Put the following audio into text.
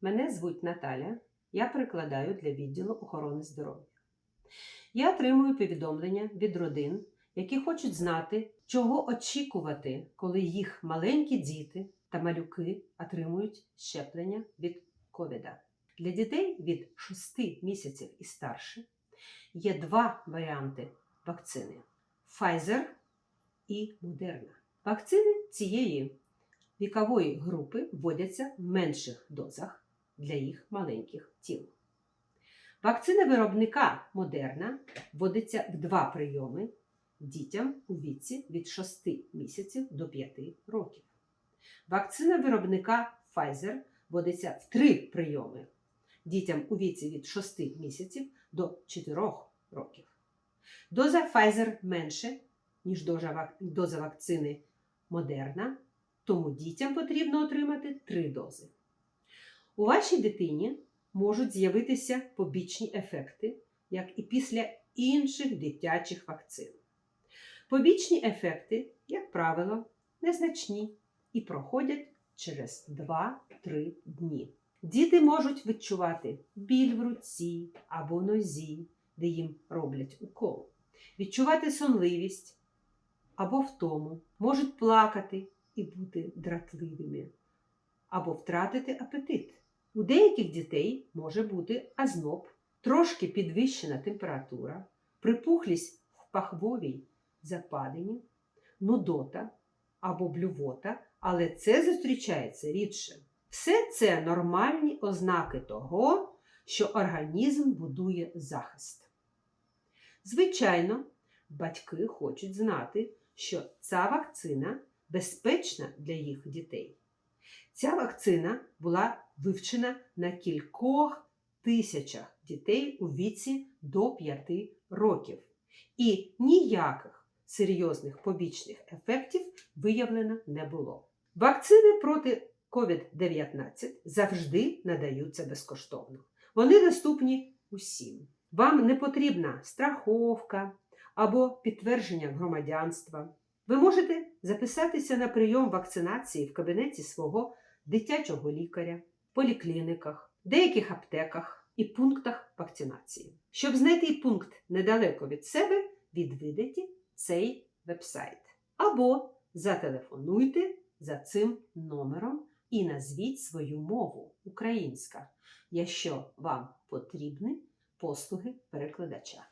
Мене звуть Наталя. Я перекладаю для відділу охорони здоров'я. Я отримую повідомлення від родин, які хочуть знати, чого очікувати, коли їх маленькі діти та малюки отримують щеплення від ковіда. Для дітей від 6 місяців і старше є два варіанти вакцини: Pfizer і Moderna. Вакцини цієї вікової групи вводяться в менших дозах для їх маленьких тіл. Вакцина виробника Модерна вводиться в два прийоми дітям у віці від 6 місяців до 5 років. Вакцина виробника Pfizer вводиться в три прийоми дітям у віці від 6 місяців до 4 років. Доза Pfizer менше, ніж доза вакцини Модерна, тому дітям потрібно отримати три дози. У вашій дитині можуть з'явитися побічні ефекти, як і після інших дитячих вакцин. Побічні ефекти, як правило, незначні і проходять через 2-3 дні. Діти можуть відчувати біль в руці або нозі, де їм роблять укол, відчувати сонливість або втому, можуть плакати і бути дратливими, або втратити апетит. У деяких дітей може бути азноб, трошки підвищена температура, припухлість в пахвовій западині, нудота або блювота, але це зустрічається рідше. Все це нормальні ознаки того, що організм будує захист. Звичайно, батьки хочуть знати, що ця вакцина безпечна для їх дітей. Ця вакцина була вивчена на кількох тисячах дітей у віці до 5 років, і ніяких серйозних побічних ефектів виявлено не було. Вакцини проти COVID-19 завжди надаються безкоштовно. Вони доступні усім. Вам не потрібна страховка або підтвердження громадянства. Ви можете записатися на прийом вакцинації в кабінеті свого дитячого лікаря, поліклініках, деяких аптеках і пунктах вакцинації. Щоб знайти пункт недалеко від себе, відвідайте цей вебсайт. Або зателефонуйте за цим номером і назвіть свою мову українська, якщо вам потрібні послуги перекладача.